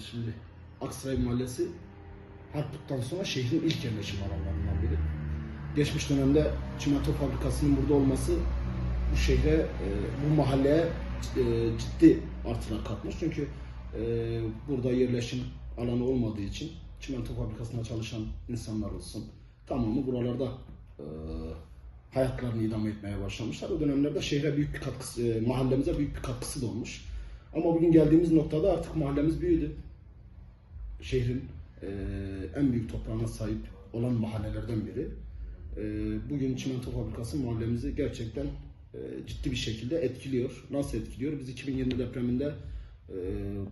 şimdi Aksaray Mahallesi Harput'tan sonra şehrin ilk yerleşim alanlarından biri. Geçmiş dönemde çimento fabrikasının burada olması bu şehre, e, bu mahalleye e, ciddi artılar katmış. Çünkü e, burada yerleşim alanı olmadığı için çimento fabrikasında çalışan insanlar olsun tamamı buralarda e, hayatlarını idame etmeye başlamışlar. O dönemlerde şehre büyük bir katkısı, e, mahallemize büyük bir katkısı da olmuş. Ama bugün geldiğimiz noktada artık mahallemiz büyüdü. Şehrin e, en büyük toprağına sahip olan mahallelerden biri. E, bugün çimento fabrikası mahallemizi gerçekten e, ciddi bir şekilde etkiliyor. Nasıl etkiliyor? Biz 2020 depreminde e,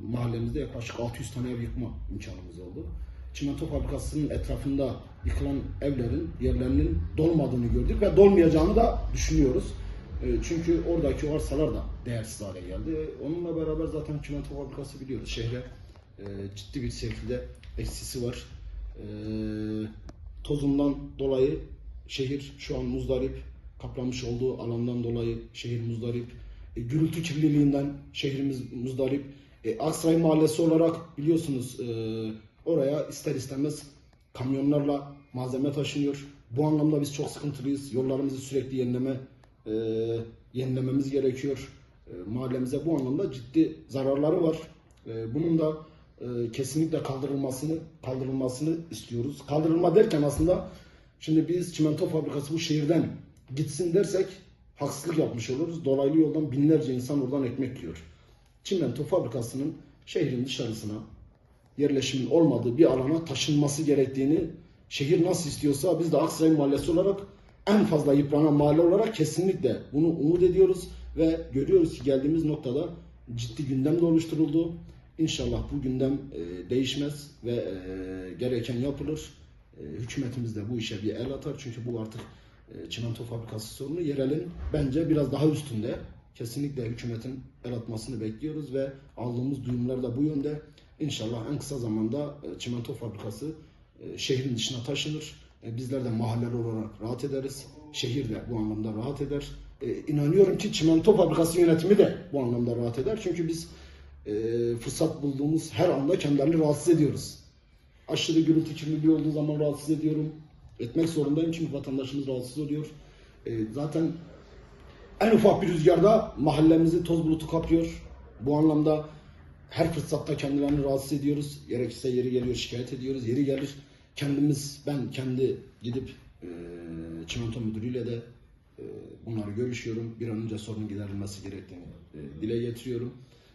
mahallemizde yaklaşık 600 tane ev yıkma imkanımız oldu. Çimento fabrikasının etrafında yıkılan evlerin yerlerinin dolmadığını gördük ve dolmayacağını da düşünüyoruz. E, Çünkü oradaki arsalar da değersiz hale geldi. Onunla beraber zaten çimento fabrikası biliyoruz. Şehre e, ciddi bir şekilde eksisi var. E, tozundan dolayı şehir şu an muzdarip. Kaplamış olduğu alandan dolayı şehir muzdarip. E, gürültü kirliliğinden şehrimiz muzdarip. E, Aksaray Mahallesi olarak biliyorsunuz e, oraya ister istemez kamyonlarla malzeme taşınıyor. Bu anlamda biz çok sıkıntılıyız. Yollarımızı sürekli yenileme e, yenilememiz gerekiyor. E, mahallemize bu anlamda ciddi zararları var. E, bunun da e, kesinlikle kaldırılmasını kaldırılmasını istiyoruz. Kaldırılma derken aslında şimdi biz çimento fabrikası bu şehirden gitsin dersek haksızlık yapmış oluruz. Dolaylı yoldan binlerce insan oradan ekmek yiyor. Çimento fabrikasının şehrin dışarısına yerleşimin olmadığı bir alana taşınması gerektiğini şehir nasıl istiyorsa biz de Aksaray Mahallesi olarak en fazla yıpranan mahalle olarak kesinlikle bunu umut ediyoruz ve görüyoruz ki geldiğimiz noktada ciddi gündem de oluşturuldu. İnşallah bu gündem e, değişmez ve e, gereken yapılır. E, hükümetimiz de bu işe bir el atar çünkü bu artık çimento fabrikası sorunu yerelin bence biraz daha üstünde. Kesinlikle hükümetin el atmasını bekliyoruz ve aldığımız duyumlar da bu yönde. İnşallah en kısa zamanda çimento fabrikası şehrin dışına taşınır. Bizler de mahalleler olarak rahat ederiz. Şehir de bu anlamda rahat eder. İnanıyorum ki çimento fabrikası yönetimi de bu anlamda rahat eder. Çünkü biz e, fırsat bulduğumuz her anda kendilerini rahatsız ediyoruz. Aşırı gürültü kirliliği olduğu zaman rahatsız ediyorum. Etmek zorundayım çünkü vatandaşımız rahatsız oluyor. E, zaten en ufak bir rüzgarda mahallemizi toz bulutu kapıyor. Bu anlamda her fırsatta kendilerini rahatsız ediyoruz. Gerekirse yeri geliyor şikayet ediyoruz. Yeri gelir kendimiz, ben kendi gidip e, çimento müdürüyle de e, bunları görüşüyorum. Bir an önce sorunun giderilmesi gerektiğini e, dile getiriyorum.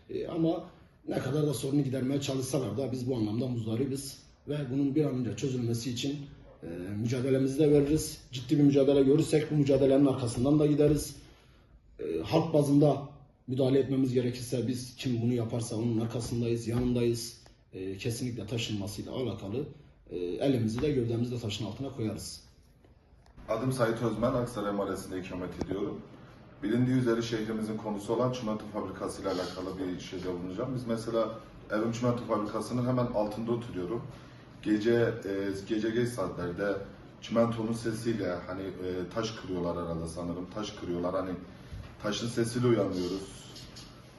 E, ama ne kadar da sorunu gidermeye çalışsalar da biz bu anlamda muzdaribiz. Ve bunun bir an önce çözülmesi için e, mücadelemizi de veririz. Ciddi bir mücadele görürsek bu mücadelenin arkasından da gideriz e, halk bazında müdahale etmemiz gerekirse biz kim bunu yaparsa onun arkasındayız, yanındayız. E, kesinlikle taşınmasıyla alakalı e, elimizi de gövdemizi de taşın altına koyarız. Adım Sait Özmen, Aksaray Mahallesi'nde ikamet ediyorum. Bilindiği üzere şehrimizin konusu olan çimento fabrikası ile alakalı bir şeyde bulunacağım. Biz mesela Evim Çimento Fabrikası'nın hemen altında oturuyorum. Gece e, gece geç saatlerde çimentonun sesiyle hani e, taş kırıyorlar herhalde sanırım. Taş kırıyorlar hani taşın sesiyle uyanıyoruz.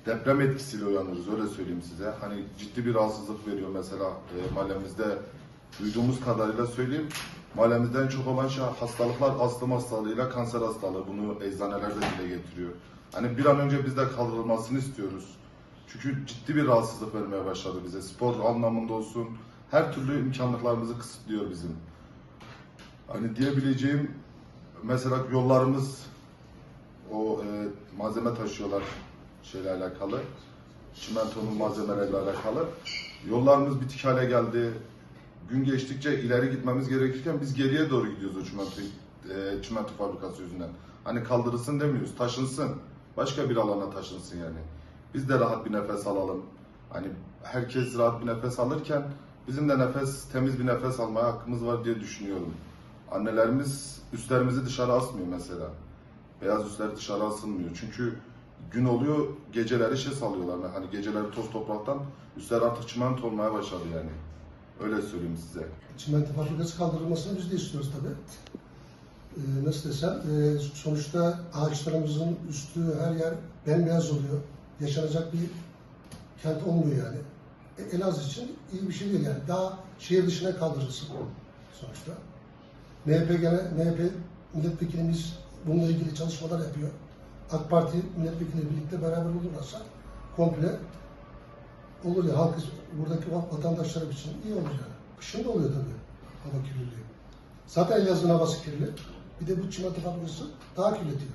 Deprem etkisiyle uyanıyoruz öyle söyleyeyim size. Hani ciddi bir rahatsızlık veriyor mesela e, mahallemizde duyduğumuz kadarıyla söyleyeyim. Mahallemizde en çok olan şey hastalıklar astım hastalığıyla kanser hastalığı. Bunu eczaneler de dile getiriyor. Hani bir an önce bizde kaldırılmasını istiyoruz. Çünkü ciddi bir rahatsızlık vermeye başladı bize. Spor anlamında olsun her türlü imkanlıklarımızı kısıtlıyor bizim. Hani diyebileceğim mesela yollarımız o e, malzeme taşıyorlar şeyle alakalı. Çimentonun malzemeleriyle alakalı. Yollarımız bitik hale geldi. Gün geçtikçe ileri gitmemiz gerekirken biz geriye doğru gidiyoruz o çimento, e, çimento fabrikası yüzünden. Hani kaldırılsın demiyoruz, taşınsın. Başka bir alana taşınsın yani. Biz de rahat bir nefes alalım. Hani herkes rahat bir nefes alırken bizim de nefes, temiz bir nefes almaya hakkımız var diye düşünüyorum. Annelerimiz üstlerimizi dışarı asmıyor mesela. Beyaz üstler dışarı asılmıyor. Çünkü gün oluyor, geceleri şey salıyorlar. Hani geceleri toz topraktan üstler artık çimento olmaya başladı yani. Öyle söyleyeyim size. Çimento fabrikası kaldırılmasını biz de istiyoruz tabii. Ee, nasıl desem, e, sonuçta ağaçlarımızın üstü her yer bembeyaz oluyor. Yaşanacak bir kent olmuyor yani. e, Elazığ için iyi bir şey değil yani. Daha şehir dışına kaldırılsın sonuçta. MHP gene MHP milletvekilimiz bununla ilgili çalışmalar yapıyor. AK Parti milletvekili birlikte beraber olurlarsa komple olur ya halk buradaki vatandaşlar için iyi olur yani. Kışın da oluyor tabii hava kirliliği. Zaten yazın havası kirli. Bir de bu çimento fabrikası daha kirletiyor.